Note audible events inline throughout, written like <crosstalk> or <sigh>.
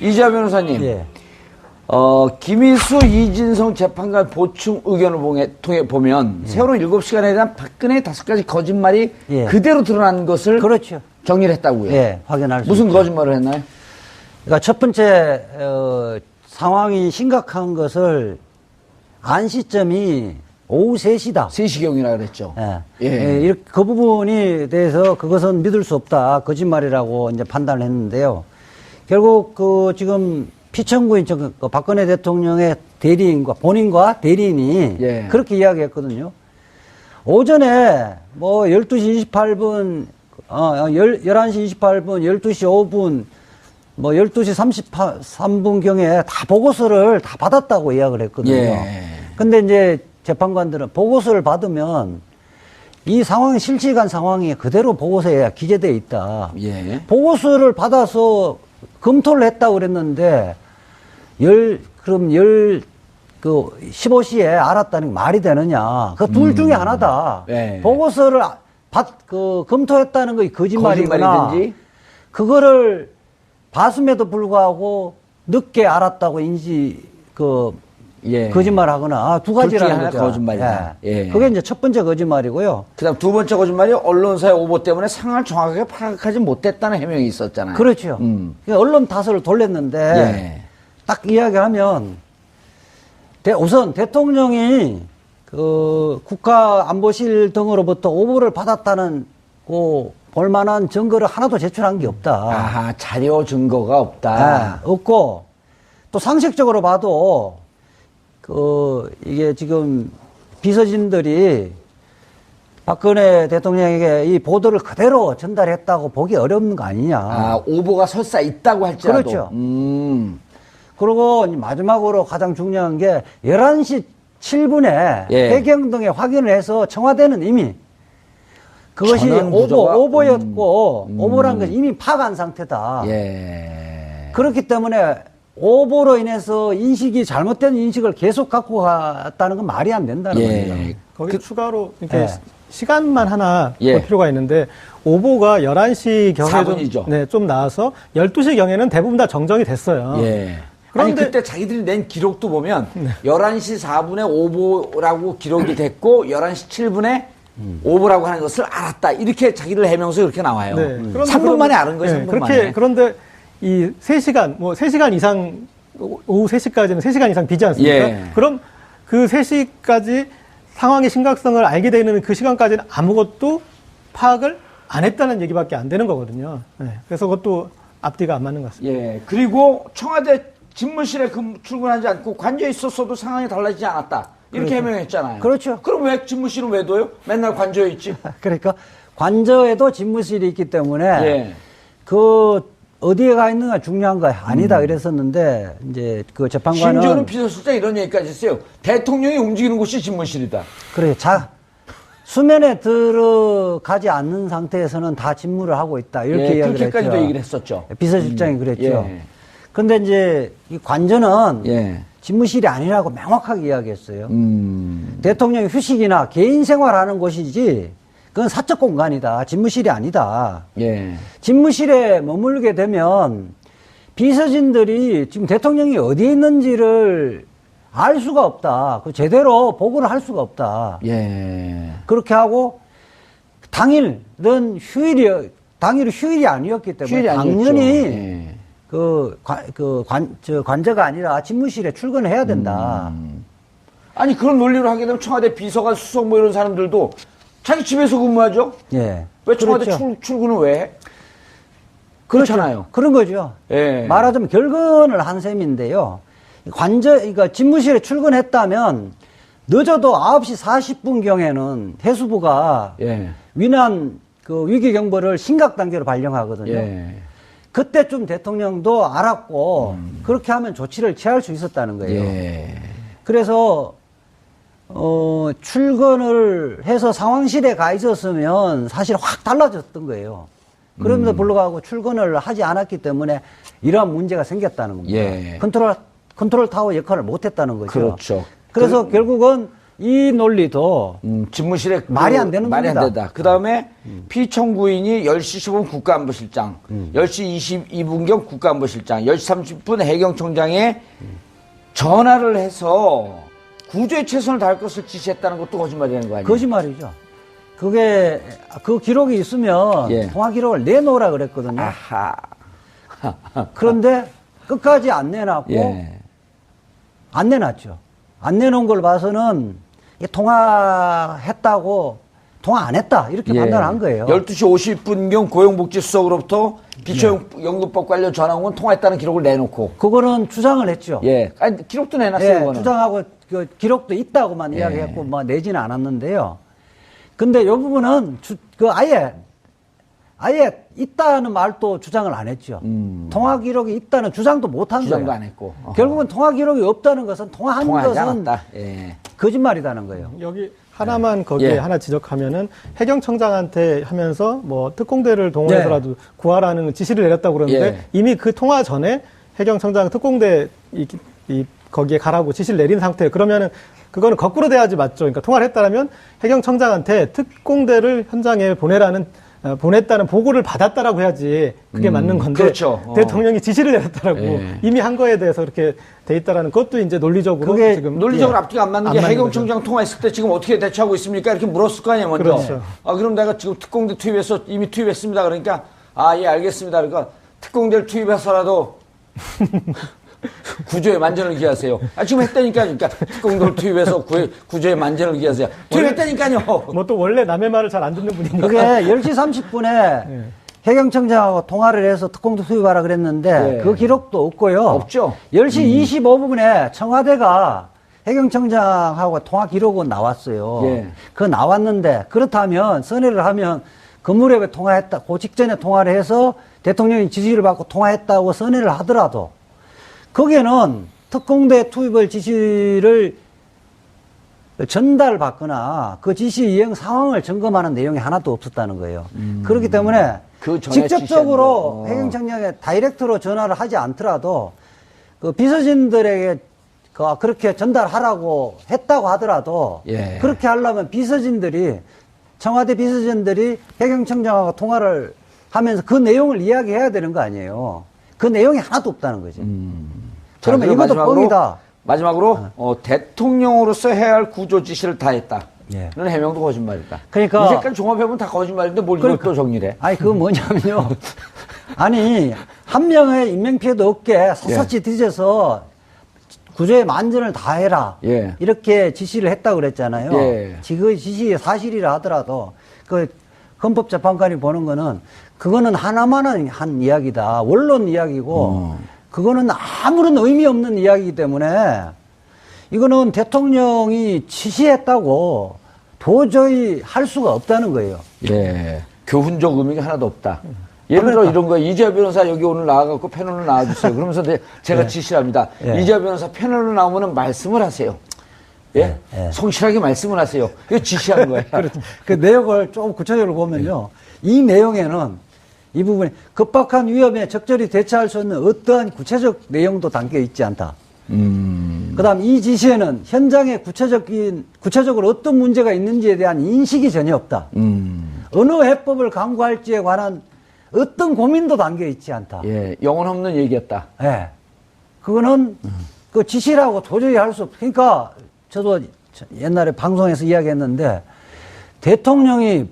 이자 변호사님, 예. 어, 김희수, 이진성 재판관 보충 의견을 봉해- 통해 보면 세월호 7시간에 대한 박근혜 다섯 가지 거짓말이 예. 그대로 드러난 것을 그렇죠. 정리를 했다고요. 예, 확인할 수 무슨 있죠. 거짓말을 했나요? 그러니까 첫 번째 어, 상황이 심각한 것을 안 시점이 오후 3시다. 3시경이라 그랬죠. 예. 예. 예, 그 부분이 대해서 그것은 믿을 수 없다. 거짓말이라고 이제 판단을 했는데요. 결국 그 지금 피청구인 저그 박근혜 대통령의 대리인과 본인과 대리인이 예. 그렇게 이야기했거든요. 오전에 뭐 12시 28분, 어, 11시 28분, 12시 5분, 뭐 12시 33분경에 다 보고서를 다 받았다고 이야기를 했거든요. 예. 근데 이제 재판관들은 보고서를 받으면 이 상황, 실시간 상황이 그대로 보고서에 기재되어 있다. 예. 보고서를 받아서 검토를 했다고 그랬는데, 열, 그럼 열, 그, 15시에 알았다는 게 말이 되느냐. 그 둘 중에 하나다. 네. 보고서를 아- 받, 그, 검토했다는 거 거짓말이거나. 거짓말이든지. 그거를 봤음에도 불구하고 늦게 알았다고 인지, 그, 예. 거짓말하거나 아, 두 가지라는 거죠. 거짓말이다. 예. 그게 이제 첫 번째 거짓말이고요. 그 다음 두 번째 거짓말이 언론사의 오보 때문에 상황을 정확하게 파악하지 못했다는 해명이 있었잖아요. 그렇죠. 음. 그러니까 언론 탓을 돌렸는데 예. 딱 이야기하면 대- 우선 대통령이 그 국가안보실 등으로부터 오보를 받았다는 그 볼만한 증거를 하나도 제출한 게 없다. 아하, 자료 증거가 없다. 아, 없고 또 상식적으로 봐도 그 이게 지금 비서진들이 박근혜 대통령에게 이 보도를 그대로 전달했다고 보기 어려운 거 아니냐. 아, 오보가 설사 있다고 할지라도. 그렇죠. 음. 그리고 마지막으로 가장 중요한 게 11시 7분에 예. 해경 등에 확인을 해서 청와대는 이미 그것이 오보, 오보였고 음. 오보란 것이 이미 파악한 상태다. 예. 그렇기 때문에 오보로 인해서 인식이 잘못된 인식을 계속 갖고 갔다는 건 말이 안 된다는 겁니다. 예. 거기 추가로 이렇게 예. 시- 시간만 하나 예. 볼 필요가 있는데 오보가 11시 경에. 좀, 네, 좀 나와서 12시 경에는 대부분 다 정정이 됐어요. 예. 아니, 그런데- 그때 자기들이 낸 기록도 보면 11시 4분에 오보라고 기록이 됐고 11시 7분에 오보라고 하는 것을 알았다. 이렇게 자기들 해명서 이렇게 나와요. 네. 음. 그런데 3분 그러면- 만에 아는 거예요, 네, 3분 그렇게 만에. 그런데 이 3시간 뭐 3시간 이상 오- 오후 3시까지는 3시간 이상 비지 않습니까? 예. 그럼 그 3시까지 상황의 심각성을 알게 되는 그 시간까지는 아무것도 파악을 안 했다는 얘기밖에 안 되는 거거든요. 네. 그래서 그것도 앞뒤가 안 맞는 것 같습니다. 예. 그리고 청와대 집무실에 근- 출근하지 않고 관저에 있었어도 상황이 달라지지 않았다. 이렇게 해명했잖아요. 그렇죠. 그럼 왜 집무실은 왜 둬요? 맨날 관저에 있지. <laughs> 그러니까 관저에도 집무실이 있기 때문에 예. 그 어디에 가 있느냐 중요한 거 아니다 이랬었는데 이제 그 재판관은 심지어는 비서실장 이런 얘기까지 했어요. 대통령이 움직이는 곳이 집무실이다. 그래 자 수면에 들어가지 않는 상태에서는 다 집무를 하고 있다 이렇게 예, 이야기를 그렇게까지도 했죠. 얘기를 했었죠. 비서실장이 그랬죠. 예. 근데 이제 이 관저는 예. 집무실이 아니라고 명확하게 이야기했어요. 음. 대통령이 휴식이나 개인 생활하는 곳이지 그건 사적 공간이다. 집무실이 아니다. 예. 집무실에 머물게 되면 비서진들이 지금 대통령이 어디에 있는지를 알 수가 없다. 그 제대로 보고를 할 수가 없다. 예. 그렇게 하고 당일은 휴일이 당일은 휴일이 아니었기 때문에 휴일이. 당연히 예. 그, 관, 그, 관, 저, 관저가 아니라 집무실에 출근을 해야 된다. 음. 아니 그런 논리로 하게 되면 청와대 비서관 수석 뭐 이런 사람들도 자기 집에서 근무하죠. 예. 왜 청와대 그렇죠. 출, 출근을 왜 해? 그렇죠. 그렇잖아요. 그런 거죠. 예. 말하자면 결근을 한 셈인데요. 관저, 그러니까 집무실에 출근했다면 늦어도 9시 40분경에는 해수부가 예. 위난 그 위기 경보를 심각 단계로 발령하거든요. 예. 그때쯤 대통령도 알았고 그렇게 하면 조치를 취할 수 있었다는 거예요. 예. 그래서 어, 출근을 해서 상황실에 가 있었으면 사실 확 달라졌던 거예요. 그럼에도 음. 불구하고 출근을 하지 않았기 때문에 이러한 문제가 생겼다는 겁니다. 예. 컨트롤 컨트롤 타워 역할을 못 했다는 거죠. 그렇죠. 그래서 결국은 이 논리도 음, 집무실에 그- 말이 안 되는 말이 안 겁니다. 된다. 그 다음에 피청구인이 10시 10분 국가안보실장, 10시 22분경 국가안보실장, 10시 30분 해경청장에 전화를 해서 구조에 최선을 다할 것을 지시했다는 것도 거짓말이라는 거 아니에요? 거짓말이죠. 그게 그 기록이 있으면 예. 통화 기록을 내놓으라 그랬거든요. 아하. <laughs> 그런데 끝까지 안 내놨고 예. 안 내놨죠. 안 내놓은 걸 봐서는 통화했다고 통화 안 했다 이렇게 판단한 거예요. 12시 50분경 고용복지수석으로부터 기초연금법 관련 전화 온 건 통화했다는 기록을 내놓고. 그거는 주장을 했죠. 예. 아니, 기록도 내놨어요, 예, 그거는. 주장하고 그 기록도 있다고만 예. 이야기했고 뭐 내지는 않았는데요. 근데 이 부분은 주, 그 아예 아예 있다는 말도 주장을 안 했죠. 음. 통화 기록이 있다는 주장도 못 한 거예요. 주장도 안 했고. 어허. 결국은 통화 기록이 없다는 것은 통화한 통화하지 것은 않았다. 예. 거짓말이라는 거예요. 여기 하나만 거기에 예. 하나 지적하면은 해경청장한테 하면서 뭐 특공대를 동원해서라도 구하라는 지시를 내렸다고 그러는데 예. 이미 그 통화 전에 해경청장 특공대 이, 이 거기에 가라고 지시를 내린 상태. 그러면은 그거는 거꾸로 돼야지 맞죠. 그러니까 통화를 했다라면 해경청장한테 특공대를 현장에 보내라는 어, 보냈다는 보고를 받았다라고 해야지 그게 음, 맞는 건데 그렇죠. 어. 대통령이 지시를 내렸다라고 예. 이미 한 거에 대해서 이렇게 돼 있다라는 것도 이제 논리적으로 그게 지금 논리적으로 예. 앞뒤가 안 맞는 안 게 해경청장 통화했을 때 지금 어떻게 대처하고 있습니까? 이렇게 물었을 거 아니에요, 먼저. 그렇죠. 아, 그럼 내가 지금 특공대 투입해서 이미 투입했습니다. 그러니까, 아, 예, 알겠습니다. 그러니까 특공대를 투입해서라도 <laughs> <laughs> 구조에 만전을 기하세요. 아, 지금 했다니까요. 그러니까 특공대를 투입해서 구, 구조에 만전을 기하세요. 투입했다니까요. 뭐 또 원래 남의 말을 잘 안 듣는 분이니까. 그게 10시 30분에 예. 해경청장하고 통화를 해서 특공도 수입하라 그랬는데 예. 그 기록도 없고요. 없죠. 음. 10시 25분에 청와대가 해경청장하고 통화 기록은 나왔어요. 예. 그 나왔는데 그렇다면 선회를 하면 그 무렵에 통화했다. 그 직전에 통화를 해서 대통령이 지시를 받고 통화했다고 선회를 하더라도 거기에는 특공대 투입을 지시를 전달받거나 그 지시 이행 상황을 점검하는 내용이 하나도 없었다는 거예요. 그렇기 때문에 그 직접적으로 거. 어. 해경청장에 다이렉트로 전화를 하지 않더라도 그 비서진들에게 그 그렇게 전달하라고 했다고 하더라도 예. 그렇게 하려면 비서진들이 청와대 비서진들이 해경청장하고 통화를 하면서 그 내용을 이야기해야 되는 거 아니에요. 그 내용이 하나도 없다는 거죠. 자, 그러면 이것도 마지막으로- 뻥이다. 마지막으로, 어, 대통령으로서 해야 할 구조 지시를 다 했다. 예. 는 해명도 거짓말이다. 그러니까- 이제까지 종합해보면 다 거짓말인데 뭘 그러니까- 또 정리를 해? 아니, 그건 뭐냐면요. <laughs> 아니, 한 명의 인명 피해도 없게 샅샅이 뒤져서 구조의 만전을 다 해라. 예. 이렇게 지시를 했다고 그랬잖아요. 예. 지그 지시 사실이라 하더라도 그 헌법재판관이 보는 거는 그거는 하나만한 한 이야기다. 원론 이야기고 어. 그거는 아무런 의미 없는 이야기이기 때문에 이거는 대통령이 지시했다고 도저히 할 수가 없다는 거예요. 예. 교훈적 의미가 하나도 없다. 예를 들어 이런 거 이재화 변호사 여기 오늘 나와갖고 패널로 나와주세요. 그러면서 내- 제가 지시를 합니다. 예. 이재화 변호사 패널로 나오면 말씀을 하세요. 예? 예. 성실하게 말씀을 하세요. 이거 지시한 거야. <laughs> 그 내용을 조금 구체적으로 보면요. 이 내용에는 이 부분에 급박한 위험에 적절히 대처할 수 있는 어떠한 구체적 내용도 담겨 있지 않다. 음. 그 다음 이 지시에는 현장에 구체적인, 구체적으로 어떤 문제가 있는지에 대한 인식이 전혀 없다. 음. 어느 해법을 강구할지에 관한 어떤 고민도 담겨 있지 않다. 예. 영혼 없는 얘기였다. 예. 그거는 그 지시라고 도저히 할 수 없. 그러니까 저도 저- 옛날에 방송에서 이야기했는데 대통령이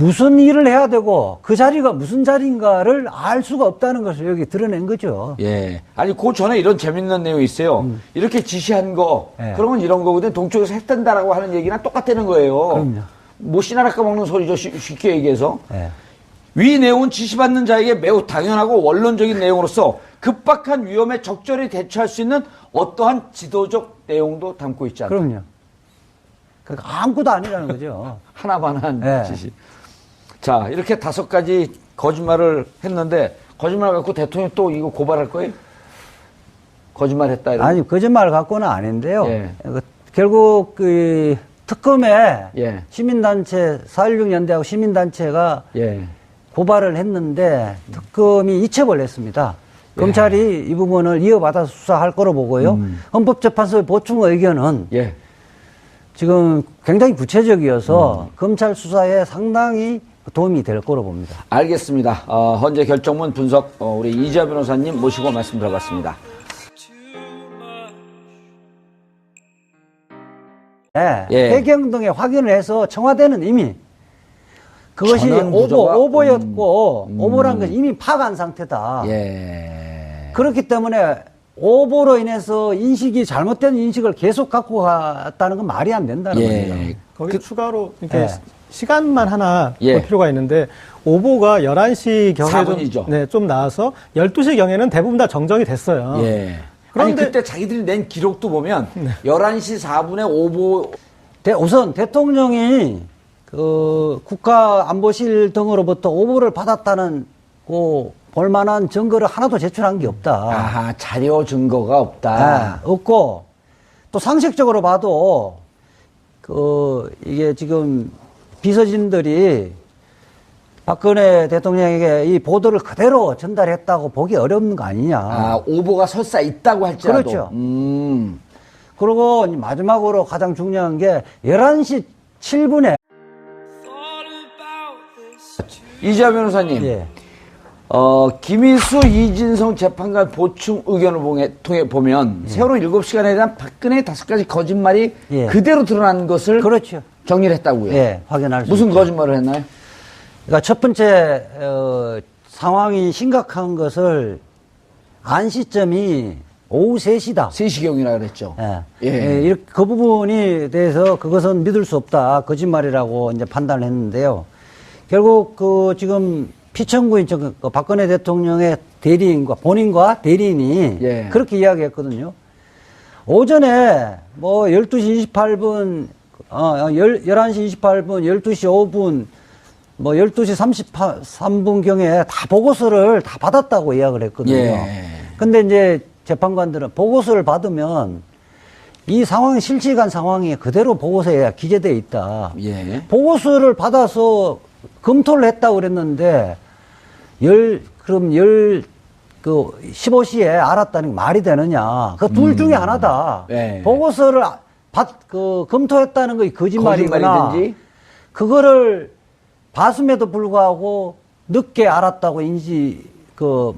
무슨 일을 해야 되고 그 자리가 무슨 자리인가를 알 수가 없다는 것을 여기 드러낸 거죠. 예. 아니, 그 전에 이런 재밌는 내용이 있어요. 이렇게 지시한 거, 예. 그러면 이런 거거든. 동쪽에서 했단다라고 하는 얘기랑 똑같다는 거예요. 그럼요. 뭐 씨나라 까먹는 소리죠. 쉽- 쉽게 얘기해서. 예. 위 내용은 지시받는 자에게 매우 당연하고 원론적인 내용으로서 급박한 위험에 적절히 대처할 수 있는 어떠한 지도적 내용도 담고 있지 않다. 그럼요. 그러니까 아무것도 아니라는 거죠. <laughs> 하나만한 예. 지시. 자, 이렇게 다섯 가지 거짓말을 했는데 거짓말 갖고 대통령 또 이거 고발할 거예요? 거짓말 했다 이런. 아니 거짓말 갖고는 아닌데요. 예. 그 결국 그 특검에 예. 시민단체 4.16 연대하고 시민단체가 예. 고발을 했는데 특검이 이첩을 했습니다. 예. 검찰이 이 부분을 이어받아서 수사할 거로 보고요. 음. 헌법재판소의 보충 의견은 예. 지금 굉장히 구체적이어서 음. 검찰 수사에 상당히 도움이 될 거로 봅니다. 알겠습니다. 어, 현재 결정문 분석 어, 우리 이지아 변호사님 모시고 말씀 들어봤습니다. 네, 예. 해경 등에 확인을 해서 청와대는 이미 그것이 오보, 부조가- 오보였고 음. 오보란 건 이미 파악한 상태다. 예. 그렇기 때문에 오보로 인해서 인식이 잘못된 인식을 계속 갖고 갔다는 건 말이 안 된다는 겁니다. 예. 거기 추가로 이렇게 예. 시- 시간만 하나 예. 볼 필요가 있는데 오보가 11시 경에. 좀, 네, 좀 나와서 12시 경에는 대부분 다 정정이 됐어요. 예. 그런데- 아니 그때 자기들이 낸 기록도 보면 <laughs> 11시 4분에 오보 대- 우선 대통령이 그 국가안보실 등으로부터 오보를 받았다는 그 볼만한 증거를 하나도 제출한 게 없다. 아하 자료 증거가 없다. 예, 없고 또 상식적으로 봐도 그 이게 지금 비서진들이 박근혜 대통령에게 이 보도를 그대로 전달했다고 보기 어려운 거 아니냐. 아, 오보가 설사 있다고 할지라도. 그렇죠. 음. 그리고 마지막으로 가장 중요한 게 11시 7분에 이지아 변호사님. 예. 어, 김희수, 이진성 재판관 보충 의견을 봉해- 통해 보면 세월호 7시간에 대한 박근혜 다섯 가지 거짓말이 예. 그대로 드러난 것을 그렇죠. 정리를 했다고요. 예, 확인할 수 무슨 있죠. 거짓말을 했나요? 그러니까 첫 번째 어, 상황이 심각한 것을 안 시점이 오후 3시다. 3시경이라 그랬죠. 예. 예. 예, 이렇게 그 부분이 대해서 그것은 믿을 수 없다. 거짓말이라고 이제 판단을 했는데요. 결국 그 지금 피청구인 즉그 박근혜 대통령의 대리인과 본인과 대리인이 예. 그렇게 이야기했거든요. 오전에 뭐 12시 28분, 어, 1 11시 28분, 12시 5분, 뭐 12시 33분 경에 다 보고서를 다 받았다고 이야기를 했거든요. 예. 근데 이제 재판관들은 보고서를 받으면 이 상황이 실시간 상황이 그대로 보고서에 기재되어 있다. 예. 보고서를 받아서 검토를 했다고 그랬는데 열 그럼 열 그 15시에 알았다는 게 말이 되느냐? 그 둘 중에 하나다. 네. 보고서를 받, 그, 검토했다는 거 거짓말이거나 거짓말이든지. 그거를 봤음에도 불구하고 늦게 알았다고 인지 그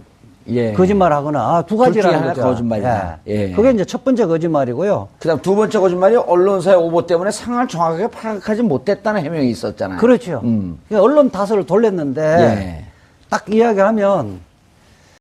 예. 거짓말하거나 두둘 중에 가지라는 하나 거죠. 거짓말이다. 예. 그게 이제 첫 번째 거짓말이고요. 그 다음 두 번째 거짓말이 언론사의 오보 때문에 상황을 정확하게 파악하지 못했다는 해명이 있었잖아요. 그렇죠. 음. 그러니까 언론 탓을 돌렸는데 예. 딱 이야기하면